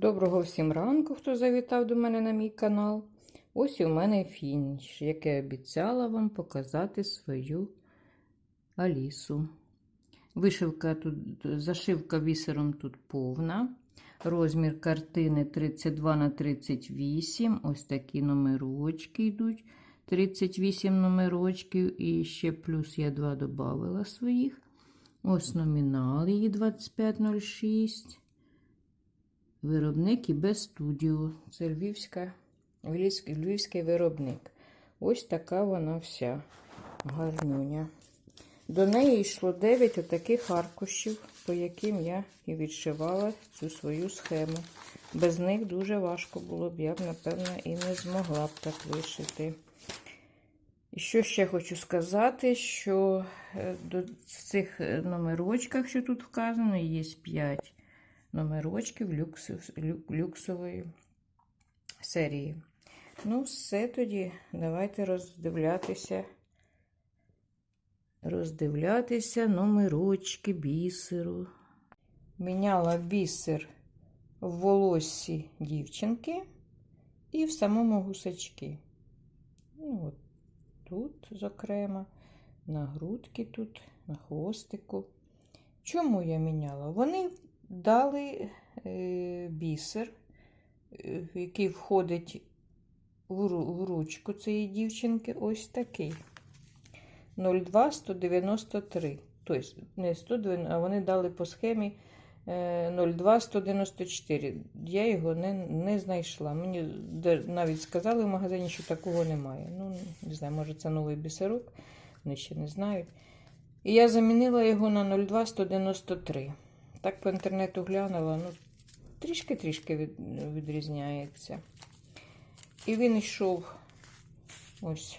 Доброго всім ранку, хто завітав до мене на мій канал. Ось і у мене фініш, як я обіцяла вам показати свою Алісу. Вишивка тут, зашивка бісером тут повна. Розмір картини 32 на 38. Ось такі номерочки йдуть. 38 номерочків. І ще плюс я два додавала своїх. Ось номінал її 2506. Виробник і без студіо. Це львівська, львівський, виробник. Ось така вона вся гарнюня. До неї йшло 9 отаких аркушів, по яким я і відшивала цю свою схему. Без них дуже важко було б, я б, напевно, і не змогла б так вишити. І що ще хочу сказати, що е, до цих номерочках, що тут вказано, є 5 номерочків люксу, лю- люксової серії. Ну, все тоді. Давайте роздивлятися. Роздивлятися номерочки бісеру. Міняла бісер в волоссі дівчинки і в самому гусачки. Ну, от тут, зокрема, на грудки тут, на хвостику. Чому я міняла? Вони дали е, бісер, е, який входить в, ручку цієї дівчинки, ось такий. 02 193. Тобто, не 190, а вони дали по схемі е, 02 194. Я його не, не знайшла. Мені навіть сказали в магазині, що такого немає. Ну, не знаю, може це новий бісерок, вони ще не знають. І я замінила його на 02 193. Так по інтернету глянула, ну, трішки-трішки від, відрізняється. І він йшов ось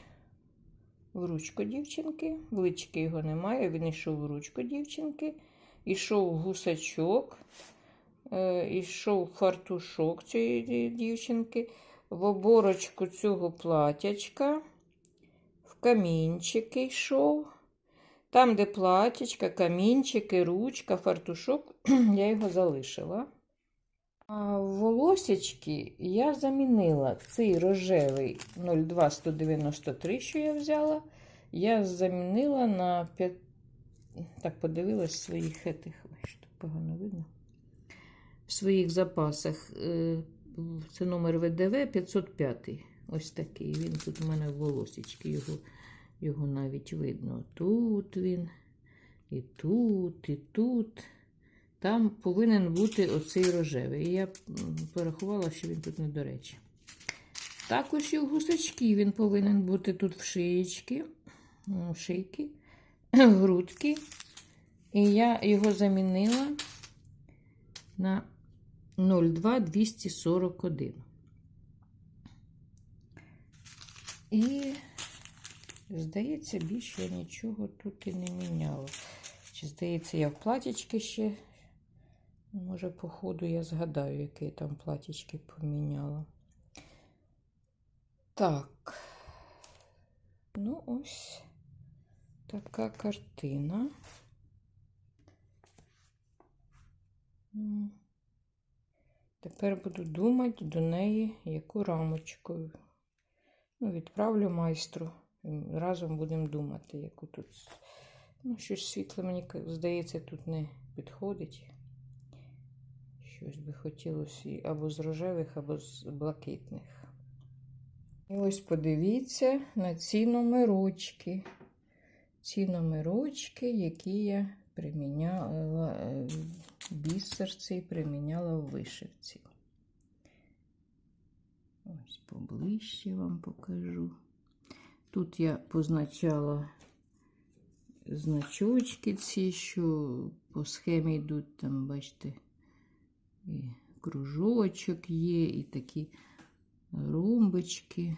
в ручку дівчинки. В лички його немає, він йшов в ручку дівчинки, йшов гусачок, е, йшов фартушок цієї дівчинки, в оборочку цього платячка, в камінчики йшов. Там, де платічка, камінчики, ручка, фартушок, я його залишила. А волосячки я замінила цей рожевий 02193, що я взяла. Я замінила на 5. Так, подивилась своїх етих. Що погано видно. В своїх запасах. е, Це номер ВДВ 505. Ось такий. Він тут у мене волосічки. Його, його навіть видно. Тут він, і тут, і тут. Там повинен бути оцей рожевий. І я порахувала, що він тут не до речі. Також і в гусачки він повинен бути тут в шиєчки, в шийки, в грудки. І я його замінила на 02241. І, здається, більше я нічого тут і не міняла. Чи, здається, я в платічки ще. Може, по ходу я згадаю, які там платічки поміняла. Так. Ну, ось така картина. Тепер буду думати до неї, яку рамочку. Ну, відправлю майстру. Разом будемо думати, яку тут. Ну, щось світле, мені здається, тут не підходить. Щось би хотілося або з рожевих, або з блакитних. І ось подивіться на ці номерочки. Ці номерочки, які я приміняла, е, бісер цей приміняла в вишивці. Ось поближче вам покажу. Тут я позначала значочки ці, що по схемі йдуть, там, бачите, і кружочок є, і такі ромбочки.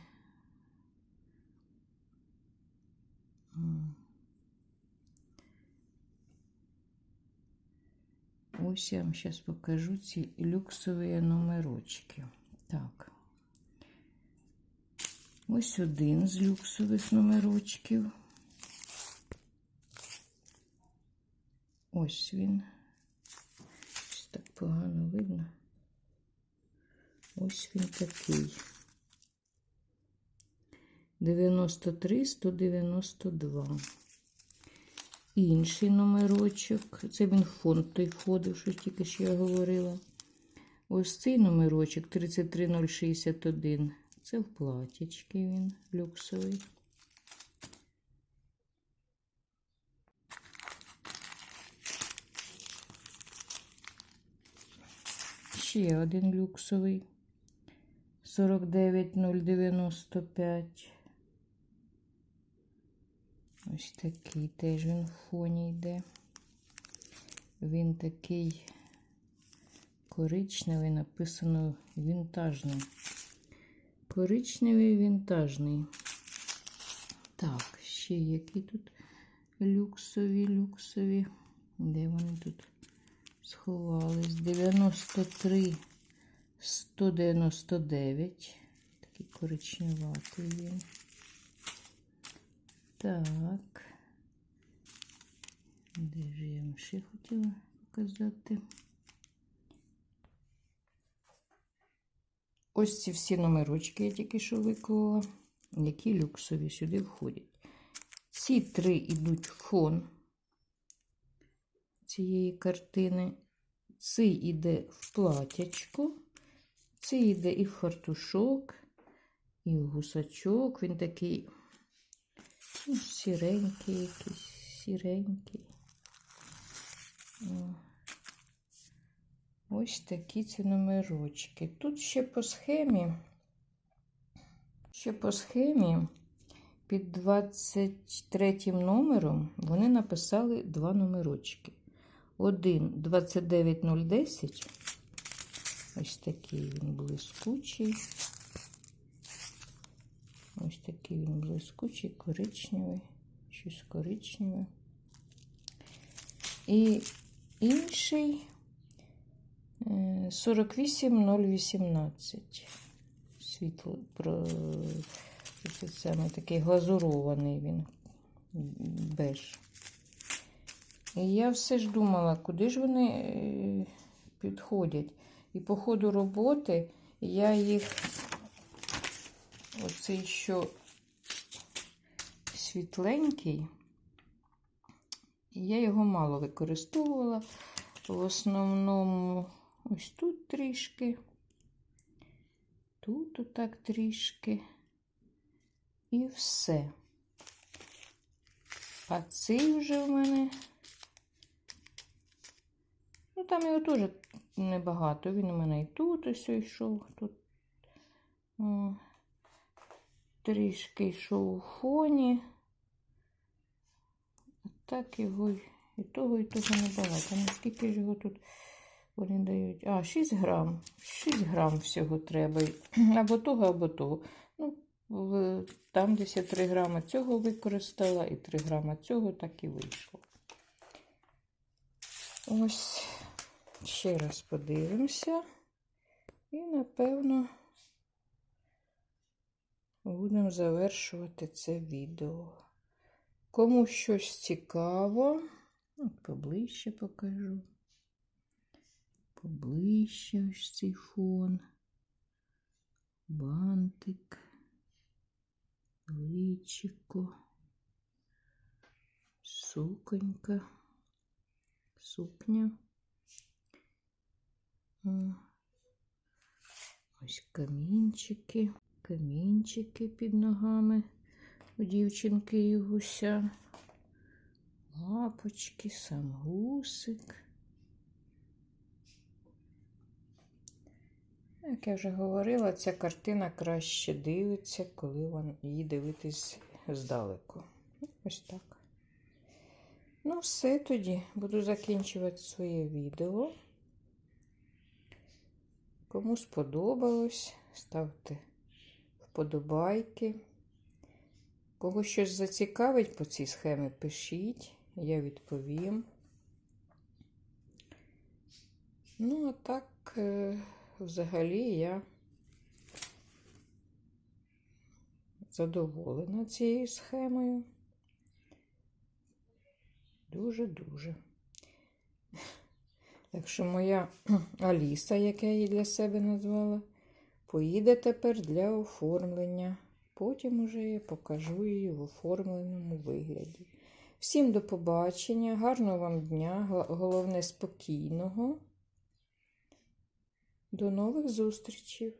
Ось я вам зараз покажу ці люксові номерочки. Так. Ось один з люксових номерочків. Ось він. Ось так погано видно. Ось він такий. 93 192. Інший номерочок. Це він в фонд той входив, що тільки що я говорила. Ось цей номерочок 33061. Це в платічки він люксовий. Ще один люксовий. 49095. Ось такий теж він в фоні йде. Він такий коричневий, написано вінтажний. Коричневий вінтажний. Так, ще які тут люксові, люксові. Де вони тут сховались? 93 199. Такий коричневатий він. Так. Де ж я вам ще хотіла показати? Ось ці всі номерочки я тільки що виклала, які люксові сюди входять. Ці три йдуть в фон цієї картини. Цей іде в платячку, цей іде і в фартушок, і в гусачок. Він такий ну, сіренький, якийсь сіренький. Ось такі ці номерочки. Тут ще по схемі, ще по схемі під 23 номером вони написали два номерочки. Один 29010. Ось такий він блискучий. Ось такий він блискучий, коричневий, щось коричневе. І інший 48018. Світло про це саме такий глазурований він беж. І я все ж думала, куди ж вони е, підходять. І по ходу роботи я їх, оцей що світленький, я його мало використовувала. В основному ось тут трішки, тут отак трішки. І все. А цей вже в мене. Ну, там його теж небагато. Він у мене і тут ось йшов. Тут о, трішки йшов у фоні. Так його і того, і того небагато. Наскільки ж його тут вони дають? А, 6 грам. 6 грам всього треба. Або того, або того. Ну, там десь я 3 грама цього використала, і 3 грама цього так і вийшло. Ось, ще раз подивимося. І, напевно, будемо завершувати це відео. Кому щось цікаво, поближче покажу. Поближче ось цей фон, бантик, личико, суконька, сукня. Ось камінчики, камінчики під ногами у дівчинки і гуся, лапочки, сам гусик. Як я вже говорила, ця картина краще дивиться, коли її дивитись здалеку. Ось так. Ну, все тоді. Буду закінчувати своє відео. Кому сподобалось, ставте вподобайки. Кого щось зацікавить по цій схемі, пишіть, я відповім. Ну, а так, е, взагалі, я задоволена цією схемою. Дуже-дуже. Так що моя Аліса, як я її для себе назвала, поїде тепер для оформлення. Потім уже я покажу її в оформленому вигляді. Всім до побачення, гарного вам дня, головне спокійного. До нових зустрічей!